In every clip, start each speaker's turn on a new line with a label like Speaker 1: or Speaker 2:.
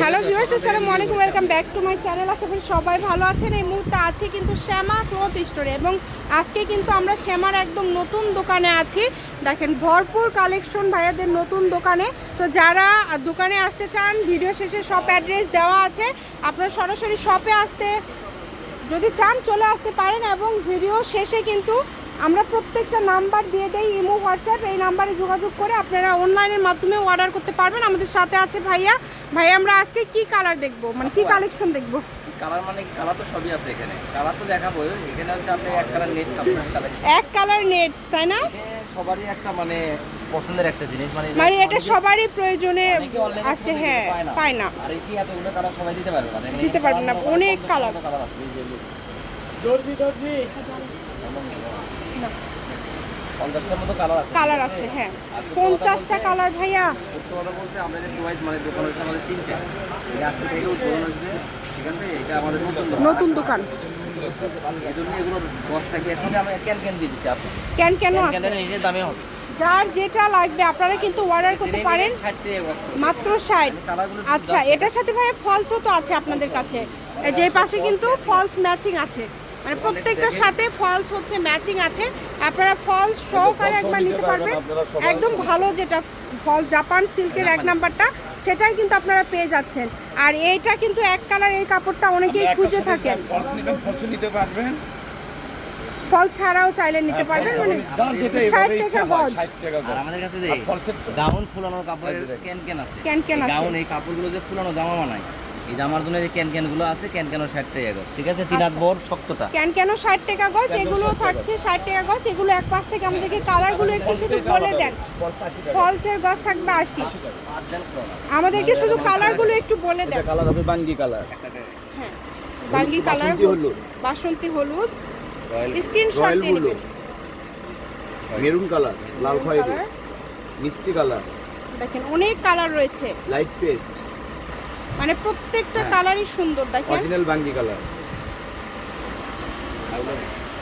Speaker 1: Hello viewers আসসালামু আলাইকুম welcome back to my channel আশা করি সবাই ভালো আছেন। এই মুহূর্তে আছি কিন্তু শ্যামা ক্লথ স্টোরে এবং আজকে কিন্তু আমরা শ্যামার একদম নতুন দোকানে আছি। দেখেন, ভরপুর কালেকশন ভাইয়াদের নতুন দোকানে। তো যারা দোকানে আসতে চান ভিডিও শেষে শপ অ্যাড্রেস দেওয়া আছে, আপনারা সরাসরি শপে আসতে যদি চান, চলে আসতে পারেন এবং ভিডিও শেষে কিন্তু আমরা প্রত্যেকটা নাম্বার দিয়ে দেই ইমো, হোয়াটসঅ্যাপ। এই নাম্বারে যোগাযোগ করে আপনারা অনলাইনের মাধ্যমে অর্ডার করতে পারবেন। আমাদের সাথে আছে ভাইয়া ভাই আমরা আজকে কি কালার দেখব? মানে কি আচ্ছা। কালেকশন দেখব?
Speaker 2: কালার মানে কালার তো সবই আছে এখানে। কালার তো দেখাবো। এখানে হচ্ছে আপনি এক কালার নেট কালেকশন
Speaker 1: এক কালার নেট তাই না?
Speaker 2: সবারই একটা মানে পছন্দের একটা জিনিস। মানে
Speaker 1: মানে এটা সবারই প্রয়োজনে আসে হ্যাঁ
Speaker 2: পায় না। আর কি এতগুলো কালার সবাই দিতে পারবে? মানে
Speaker 1: দিতে পারবে না। অনেক
Speaker 2: কালার কালার দর্জি
Speaker 1: কালার আছে। হ্যাঁ।
Speaker 2: 50টা
Speaker 1: কালার ভাইয়া।
Speaker 2: বলতে দোকান নতুন দোকান। ক্যান
Speaker 1: যার যেটা লাগবে আপনারা কিন্তু অর্ডার করতে পারেন। মাত্র ষাট। আচ্ছা এটার সাথে ভাই ফলসও তো আছে আপনাদের কাছে। যে পাশে কিন্তু ফলস ম্যাচিং আছে। মানে প্রত্যেকটার সাথে ফলস হচ্ছে ম্যাচিং আছে। আপনারা ফলস সহকারে একবার নিতে পারবেন। একদম ভালো যেটা ফল জাপান সিল্কের এক নাম্বারটা সেটাই কিন্তু আপনারা পেয়ে যাচ্ছেন। আর এইটা কিন্তু এক কালার এই কাপড়টা অনেকেই খুঁজে থাকেন।
Speaker 3: ফলস নিতে পারবেন।
Speaker 1: ফল ছাড়াও চাইলে নিতে পারবেন মানে
Speaker 3: যার যেটা
Speaker 1: ষাট
Speaker 3: এভাবে
Speaker 1: টাকা গজ।
Speaker 3: 60 টাকা
Speaker 2: আর
Speaker 3: গজ
Speaker 2: আমাদের কাছে যে গাউন ফুলানোর কাপড়ের ক্যান ক্যান আছে?
Speaker 1: ক্যান ক্যান
Speaker 2: এই
Speaker 1: আছে।
Speaker 2: গাউন এই কাপড়গুলো যে ফুলানো জামা বানায় এই জামার জন্য যে ক্যান ক্যানগুলো আছে ক্যান ক্যানও ষাট টাকা গজ ঠিক আছে? তিন হাত বড় শক্তটা।
Speaker 1: কেন কেন ষাট টাকা গজ এগুলো থাকছে ষাট টাকা গজ এগুলো এক পাশ থেকে আমাদেরকে কালারগুলো একটু শুধু বলে দেন।
Speaker 3: ফলস 80 টাকা
Speaker 1: ফলসের গজ থাকবে আশি। আমাদেরকে শুধু কালারগুলো একটু বলে দেন।
Speaker 3: এটা কালার হবে বাঙ্গি কালার।
Speaker 1: হ্যাঁ। বাঙ্গি কালার
Speaker 3: হলুদ।
Speaker 1: বাসন্তী হলুদ। স্ক্রিনশট দিয়ে নেবেন।
Speaker 3: মেরুন কালার লাল খয়েরি। মিষ্টি কালার।
Speaker 1: দেখেন অনেক কালার রয়েছে।
Speaker 3: লাইট পেস্ট
Speaker 1: মানে প্রত্যেকটা
Speaker 3: হ্যাঁ।
Speaker 1: কালারই সুন্দর দেখেন।
Speaker 3: অরিজিনাল বাঙ্গি colour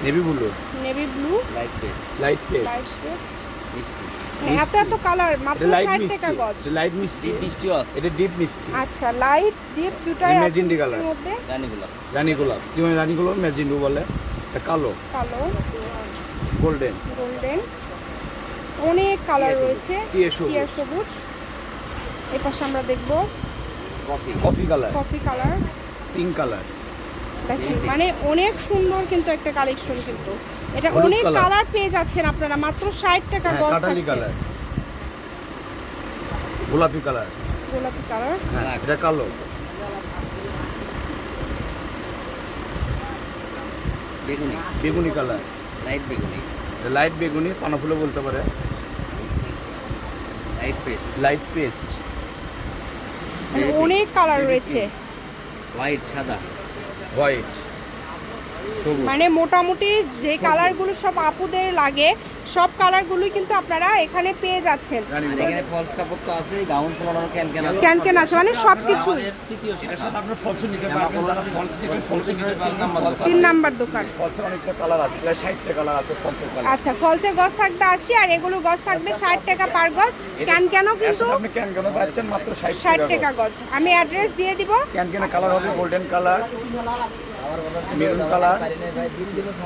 Speaker 3: navy blue
Speaker 1: navy blue
Speaker 2: light paste
Speaker 3: light paste
Speaker 1: light
Speaker 2: মিষ্টি
Speaker 1: এত এত কালার মাত্র
Speaker 3: এটা লাইট
Speaker 1: ষাট
Speaker 3: মিষ্টি
Speaker 1: টাকা গজ।
Speaker 3: লাইট মিষ্টি
Speaker 2: ডিপ মিষ্টিও আছে।
Speaker 3: এটা ডিপ মিষ্টি
Speaker 1: আচ্ছা লাইট ডিপ দুটাই এর
Speaker 3: colour।
Speaker 1: মধ্যে
Speaker 2: রানীগুলো
Speaker 3: রানী গোলাপ। কি মানে রানী গোলাপ? ম্যাজিন্ডু বলে। এটা কালো।
Speaker 1: কালো।
Speaker 3: গোল্ডেন
Speaker 1: গোল্ডেন অনেক কালার রয়েছে।
Speaker 3: টিয়া সবুজ।
Speaker 1: এই পাশে আমরা দেখব
Speaker 2: coffee
Speaker 3: coffee colour
Speaker 1: coffee colour
Speaker 3: pink colour
Speaker 1: দেখেন মানে অনেক সুন্দর কিন্তু একটা কালেকশন কিন্তু। এটা অনেক কালার পেয়ে যাচ্ছেন আপনারা মাত্র ষাট টাকা
Speaker 3: হ্যাঁ
Speaker 1: গজ
Speaker 3: কাটালি কালার গোলাপি কালার
Speaker 1: গোলাপি কালার
Speaker 3: হ্যাঁ এটা কালো।
Speaker 2: বেগুনি।
Speaker 3: বেগুনি কালার
Speaker 2: লাইট বেগুনি।
Speaker 3: লাইট বেগুনি পানা ফুলে বলতে পারে।
Speaker 2: লাইট পেস্ট
Speaker 3: লাইট পেস্ট
Speaker 1: মানে অনেক কালার রয়েছে।
Speaker 2: হোয়াইট সাদা।
Speaker 3: হোয়াইট
Speaker 1: মানে মোটামুটি যে কালারগুলো সব আপুদের লাগে সব কালারগুলোই কিন্তু আপনারা এখানে পেয়ে যাচ্ছেন।
Speaker 3: রানী
Speaker 2: এখানে ফলস কাপড় তো আছে গাউন ক্যান ক্যান আছে
Speaker 1: ক্যান ক্যান আছে মানে সব কিছু
Speaker 3: এটার সাথে আপনার ফলসও নিতে পারবেন যারা ফলস নেবেন ফলসও নিতে পারবেন
Speaker 1: তিন নাম্বার দোকান।
Speaker 3: ফলসের অনেকটা কালার আছে প্রায় ষাটটা কালার আছে ফলসের কালার
Speaker 1: আচ্ছা ফলসের গজ থাকবে আশি আর এগুলো গজ থাকবে ষাট টাকা পার গজ ক্যান কেন কিন্তু
Speaker 3: আপনি ক্যান কেন পাচ্ছেন মাত্র ষাট
Speaker 1: ষাট
Speaker 3: টাকা
Speaker 1: টাকা গজ আমি অ্যাড্রেস দিয়ে দিব।
Speaker 3: ক্যান কেনের কালার হবে golden colour maroon colour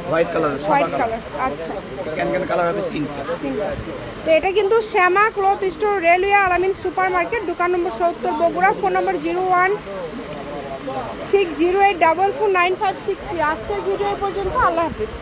Speaker 3: white colour
Speaker 1: white
Speaker 3: colour
Speaker 1: আচ্ছা।
Speaker 3: ক্যান কালার হবে তিনটা
Speaker 1: তো এটা কিন্তু Shyama cloth store railway Alamin supermarket দোকান নম্বর সত্তর Bogura phone number zero one six zero eight double four nine five six three. আজকের ভিডিও পর্যন্ত আল্লাহ হাফিজ।